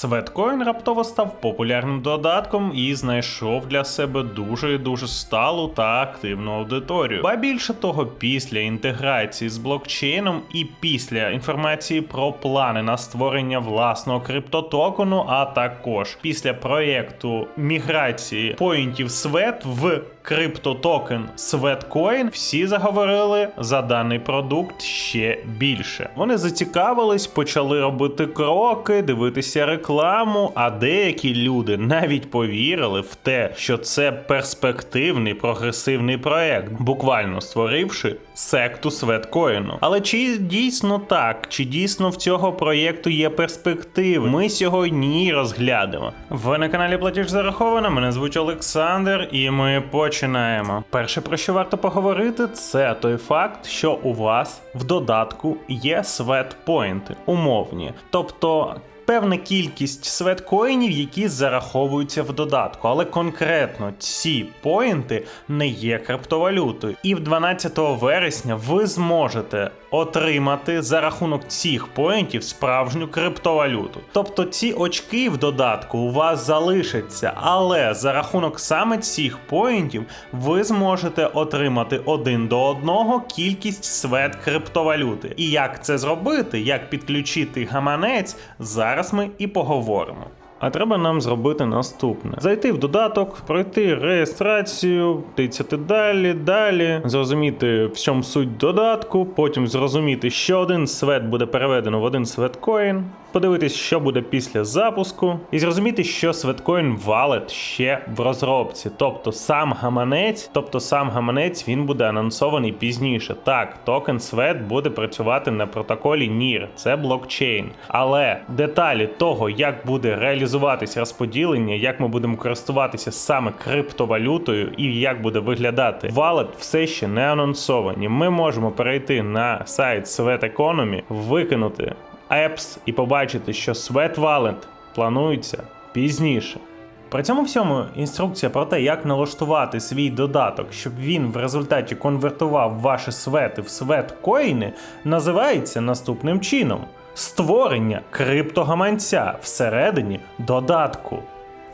Светкоін раптово став популярним додатком і знайшов для себе дуже і дуже сталу та активну аудиторію. Ба більше того, після інтеграції з блокчейном і після інформації про плани на створення власного криптотокену, а також після проєкту міграції поінтів Свет в криптотокен Sweatcoin, всі заговорили за даний продукт ще більше. Вони зацікавились, почали робити кроки, дивитися рекламу. А деякі люди навіть повірили в те, що це перспективний прогресивний проект, буквально створивши секту Sweatcoin. Але чи дійсно так, чи дійсно в цього проєкту є перспективи? Ми сьогодні розглянемо. Ви на каналі Платіж Зараховано. Мене звуть Олександр, і ми починаємо. Перше, про що варто поговорити, це той факт, що у вас в додатку є светпойнти, умовні. Тобто. Певна кількість светкоїнів, які зараховуються в додатку, але конкретно ці поінти не є криптовалютою. І в 12 вересня ви зможете отримати за рахунок цих поінтів справжню криптовалюту. Тобто ці очки в додатку у вас залишаться, але за рахунок саме цих поінтів ви зможете отримати один до одного кількість свет криптовалюти. І як це зробити, як підключити гаманець, зараз ми і поговоримо. А треба нам зробити наступне: зайти в додаток, пройти реєстрацію, тицяти далі, далі, зрозуміти, в чому суть додатку, потім зрозуміти, що один свет буде переведено в один светкоін, подивитись, що буде після запуску, і зрозуміти, що светкоін Wallet ще в розробці. Тобто сам гаманець, тобто сам гаманець він буде анонсований пізніше. Так, токен свет буде працювати на протоколі NIR, це блокчейн. Але деталі того, як буде реалізуватись розподілення, як ми будемо користуватися саме криптовалютою і як буде виглядати Wallet, все ще не анонсовані. Ми можемо перейти на сайт Sweat Economy, викинути Apps і побачити, що Sweat Wallet планується пізніше. При цьому всьому інструкція про те, як налаштувати свій додаток, щоб він в результаті конвертував ваші свети в светкоїни, називається наступним чином: створення криптогаманця всередині додатку.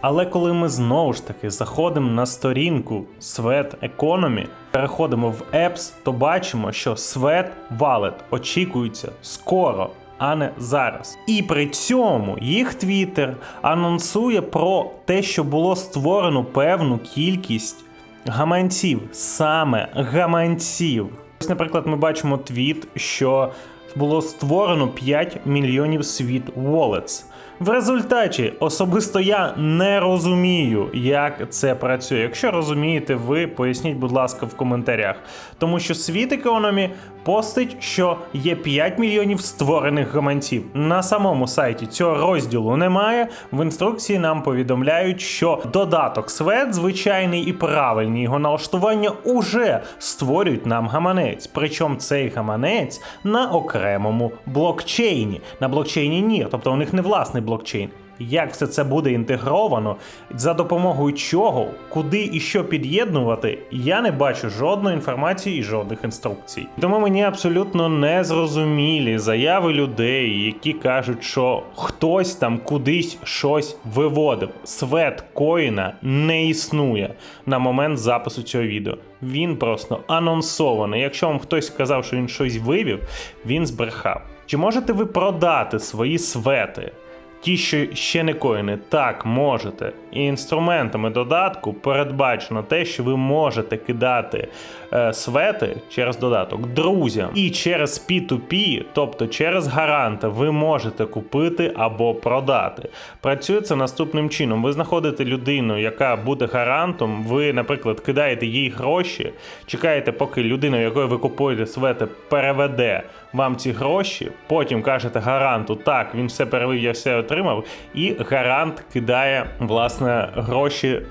Але коли ми знову ж таки заходимо на сторінку Sweat Economy, переходимо в Apps, то бачимо, що Sweat Wallet очікується скоро, а не зараз. І при цьому їх Twitter анонсує про те, що було створено певну кількість гаманців, саме гаманців. Ось, наприклад, ми бачимо твіт, що було створено 5 мільйонів світ Wallets. В результаті особисто я не розумію, як це працює. Якщо розумієте, ви поясніть, будь ласка, в коментарях. Тому що світ економі постить, що є 5 мільйонів створених гаманців. На самому сайті цього розділу немає. В інструкції нам повідомляють, що додаток свет, звичайний і правильний його налаштування, уже створюють нам гаманець. Причому цей гаманець на окремому блокчейні, на блокчейні NIR, тобто у них не власний блокчейн. Як все це буде інтегровано, за допомогою чого, куди і що під'єднувати, я не бачу жодної інформації і жодних інструкцій. Тому мені абсолютно незрозумілі заяви людей, які кажуть, що хтось там кудись щось виводив. Свет коїна не існує на момент запису цього відео. Він просто анонсований. Якщо вам хтось сказав, що він щось вивів, він збрехав. Чи можете ви продати свої свети? Ті, що ще не коїни, так можете. І інструментами додатку передбачено те, що ви можете кидати е, свети через додаток друзям. І через P2P, тобто через гаранта, ви можете купити або продати. Працює це наступним чином: ви знаходите людину, яка буде гарантом. Ви, наприклад, кидаєте їй гроші, чекаєте, поки людина, у якої ви купуєте свети, переведе вам ці гроші. Потім кажете гаранту, так, він все перевів, я все отримав, і гарант кидає власне гроші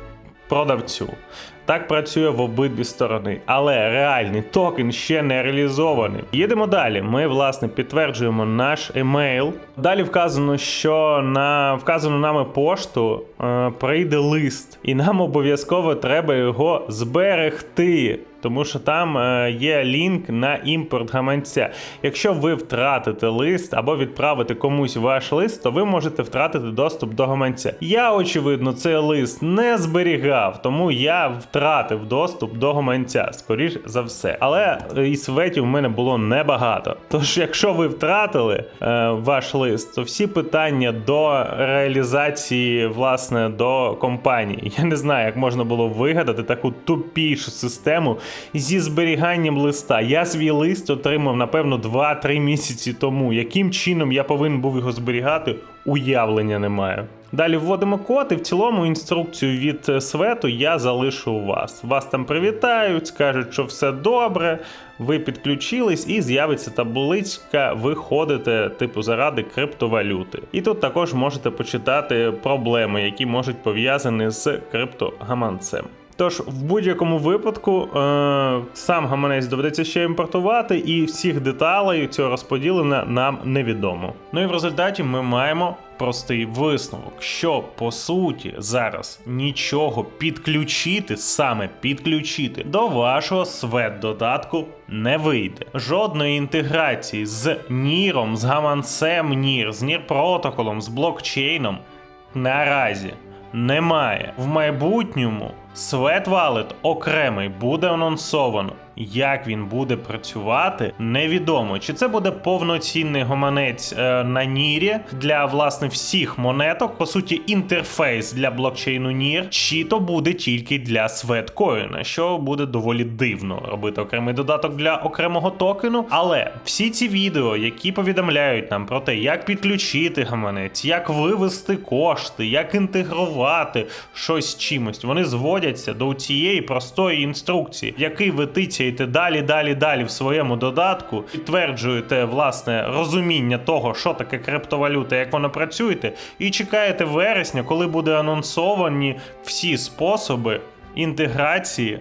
продавцю. Так працює в обидві сторони, але реальний токен ще не реалізований. Їдемо далі. Ми власне підтверджуємо наш емейл. Далі вказано, що на вказану нами пошту е, прийде лист, і нам обов'язково треба його зберегти. Тому що там е, є лінк на імпорт гаманця. Якщо ви втратите лист або відправите комусь ваш лист, то ви можете втратити доступ до гаманця. Я, очевидно, цей лист не зберігав, тому я втратив доступ до гаманця, скоріш за все. Але е, і светів в мене було небагато. Тож, якщо ви втратили е, ваш лист, то всі питання до реалізації, власне, до компанії. Я не знаю, як можна було вигадати таку тупішу систему зі зберіганням листа. Я свій лист отримав, напевно, 2-3 місяці тому. Яким чином я повинен був його зберігати, уявлення немає. Далі вводимо код, і в цілому інструкцію від е, свету я залишу у вас. Вас там привітають, скажуть, що все добре. Ви підключились і з'явиться табличка, ви ходите, типу, заради криптовалюти. І тут також можете почитати проблеми, які можуть пов'язані з криптогаманцем. Тож, в будь-якому випадку, е, сам гаманець доведеться ще імпортувати, і всіх деталей цього розподілення нам невідомо. Ну і в результаті ми маємо простий висновок, що по суті зараз нічого підключити, саме підключити до вашого свет додатку не вийде. Жодної інтеграції з Ніром, з гаманцем Нір, з Нір протоколом, з блокчейном наразі немає. В майбутньому Sweat Wallet окремий буде анонсовано. Як він буде працювати, невідомо. Чи це буде повноцінний гаманець е, на Нірі для власне всіх монеток, по суті, інтерфейс для блокчейну Нір, чи то буде тільки для светкоїна, що буде доволі дивно робити окремий додаток для окремого токену. Але всі ці відео, які повідомляють нам про те, як підключити гаманець, як вивести кошти, як інтегрувати щось з чимось, вони зводяться до цієї простої інструкції, який ви йти далі, далі, далі в своєму додатку, підтверджуєте власне розуміння того, що таке криптовалюта, як вона працює, і чекаєте вересня, коли буде анонсовані всі способи. Інтеграції,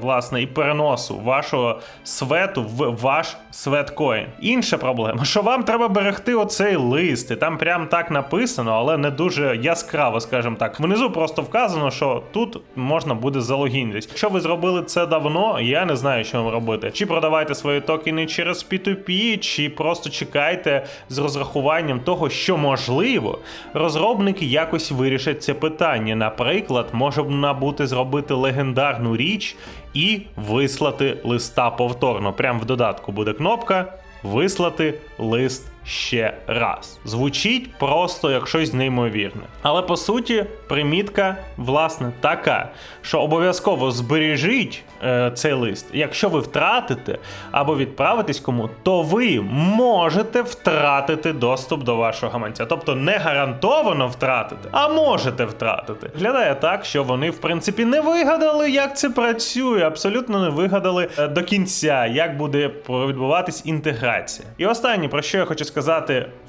власне, і переносу вашого свету в ваш светкоін. Інша проблема, що вам треба берегти оцей лист, і там прям так написано, але не дуже яскраво, скажімо так. Внизу просто вказано, що тут можна буде залогінитись. Якщо ви зробили це давно, я не знаю, що вам робити. Чи продавайте свої токени через P2P, чи просто чекайте з розрахуванням того, що можливо, розробники якось вирішать це питання. Наприклад, може бути зробити легендарну річ і вислати листа повторно. Прямо в додатку буде кнопка вислати лист ще раз. Звучить просто як щось неймовірне. Але по суті, примітка, власне, така, що обов'язково збережіть е, цей лист. Якщо ви втратите або відправитесь кому, то ви можете втратити доступ до вашого гаманця. Тобто не гарантовано втратити, а можете втратити. Глядає так, що вони, в принципі, не вигадали, як це працює, абсолютно не вигадали е, до кінця, як буде відбуватись інтеграція. І останнє, про що я хочу сказати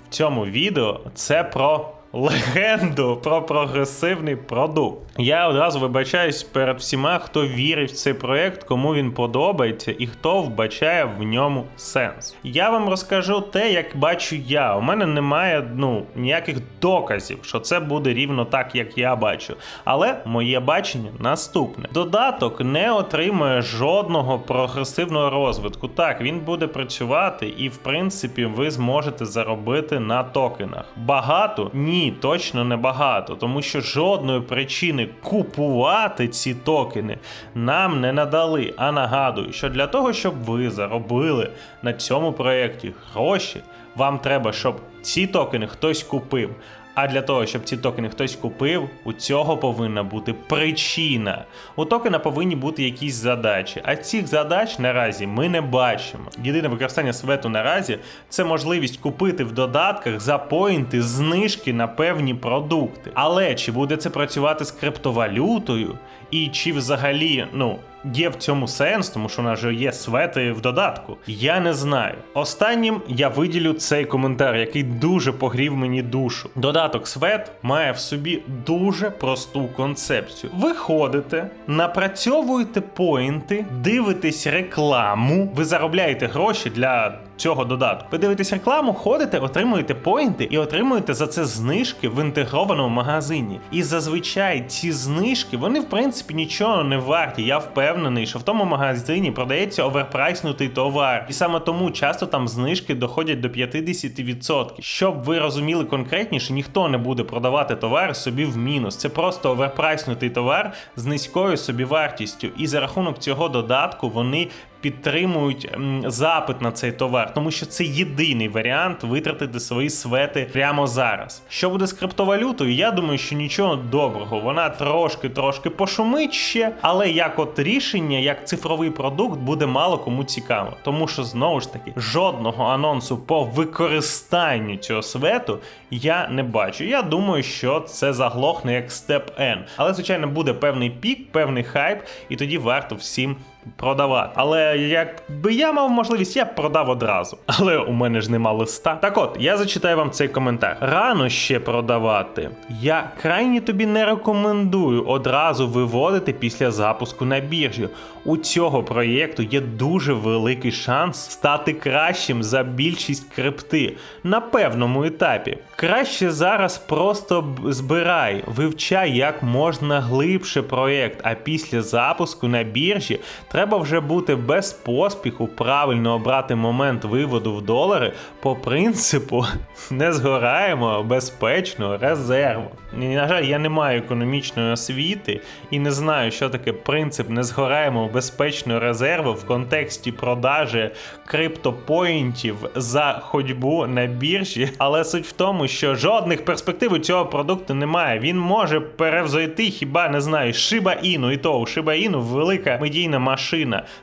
в цьому відео, це про легенду про прогресивний продукт. Я одразу вибачаюсь перед всіма, хто вірить в цей проект, кому він подобається і хто вбачає в ньому сенс. Я вам розкажу те, як бачу я. У мене немає ну ніяких доказів, що це буде рівно так, як я бачу. Але моє бачення наступне: додаток не отримує жодного прогресивного розвитку. Так, він буде працювати, і в принципі ви зможете заробити на токенах. Багато ні. Ні, точно не багато, тому що жодної причини купувати ці токени нам не надали. А нагадую, що для того, щоб ви заробили на цьому проєкті гроші, вам треба, щоб ці токени хтось купив. А для того, щоб ці токени хтось купив, у цього повинна бути причина. У токена повинні бути якісь задачі. А цих задач наразі ми не бачимо. Єдине використання свету наразі це можливість купити в додатках за поінти знижки на певні продукти. Але чи буде це працювати з криптовалютою? І чи взагалі, ну. Є в цьому сенс, тому що у нас же є свети в додатку. Я не знаю. Останнім я виділю цей коментар, який дуже погрів мені душу. Додаток свет має в собі дуже просту концепцію. Ви ходите, напрацьовуєте поінти, дивитесь рекламу, ви заробляєте гроші для цього додатку. Ви дивитесь рекламу, ходите, отримуєте поінти і отримуєте за це знижки в інтегрованому магазині. І зазвичай ці знижки вони в принципі нічого не варті. Я впевнений, що в тому магазині продається оверпрайснутий товар, і саме тому часто там знижки доходять до 50%. Щоб ви розуміли конкретніше, ніхто не буде продавати товар собі в мінус. Це просто оверпрайснутий товар з низькою собівартістю. І за рахунок цього додатку вони підтримують запит на цей товар, тому що це єдиний варіант витратити свої свети прямо зараз. Що буде з криптовалютою? Я думаю, що нічого доброго. Вона трошки-трошки пошумить ще, але як от рішення, як цифровий продукт, буде мало кому цікаво. Тому що знову ж таки жодного анонсу по використанню цього свету я не бачу. Я думаю, що це заглохне як степ N. Але, звичайно, буде певний пік, певний хайп, і тоді варто всім продавати. Але якби я мав можливість, я б продав одразу. Але у мене ж нема листа. Так от, я зачитаю вам цей коментар. Рано ще продавати. Я крайні тобі не рекомендую одразу виводити після запуску на біржі. У цього проєкту є дуже великий шанс стати кращим за більшість крипти на певному етапі. Краще зараз просто збирай, вивчай як можна глибше проєкт, а після запуску на біржі треба вже бути без поспіху, правильно обрати момент виводу в долари по принципу не згораємо безпечного резерву. На жаль, я не маю економічної освіти і не знаю, що таке принцип не згораємо безпечного резерву в контексті продажі криптопоінтів за ходьбу на біржі. Але суть в тому, що жодних перспектив у цього продукту немає. Він може перевзойти хіба не знаю, Shiba Inu, і то у Shiba Inu велика медійна машина.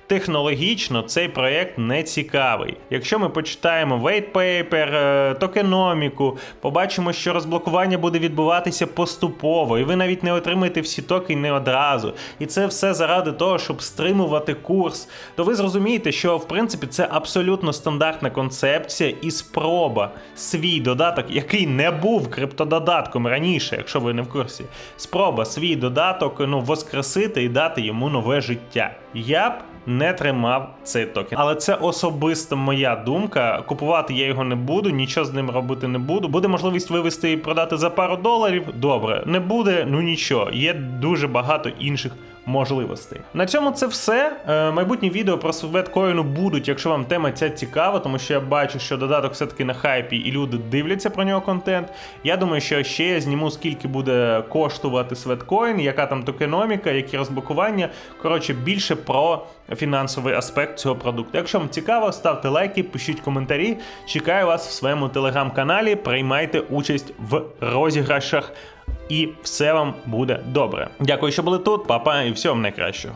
Технологічно цей проєкт не цікавий. Якщо ми почитаємо white paper, е, токеноміку, побачимо, що розблокування буде відбуватися поступово, і ви навіть не отримаєте всі токени одразу. І це все заради того, щоб стримувати курс. То ви зрозумієте, що в принципі це абсолютно стандартна концепція і спроба свій додаток, який не був криптододатком раніше, якщо ви не в курсі, спроба свій додаток ну воскресити і дати йому нове життя. Я б не тримав цей токен. Але це особисто моя думка. Купувати я його не буду, нічого з ним робити не буду. Буде можливість вивести і продати за пару доларів. Добре, не буде, ну нічого. Є дуже багато інших можливостей. На цьому це все. Е, майбутні відео про светкоїну будуть, якщо вам тема ця цікава, тому що я бачу, що додаток все-таки на хайпі і люди дивляться про нього контент. Я думаю, що ще я зніму, скільки буде коштувати светкоін, яка там токеноміка, які розблокування. Коротше, більше про фінансовий аспект цього продукту. Якщо вам цікаво, ставте лайки, пишіть коментарі. Чекаю вас в своєму телеграм-каналі. Приймайте участь в розіграшах. І все вам буде добре. Дякую, що були тут, папа, і всього найкращого.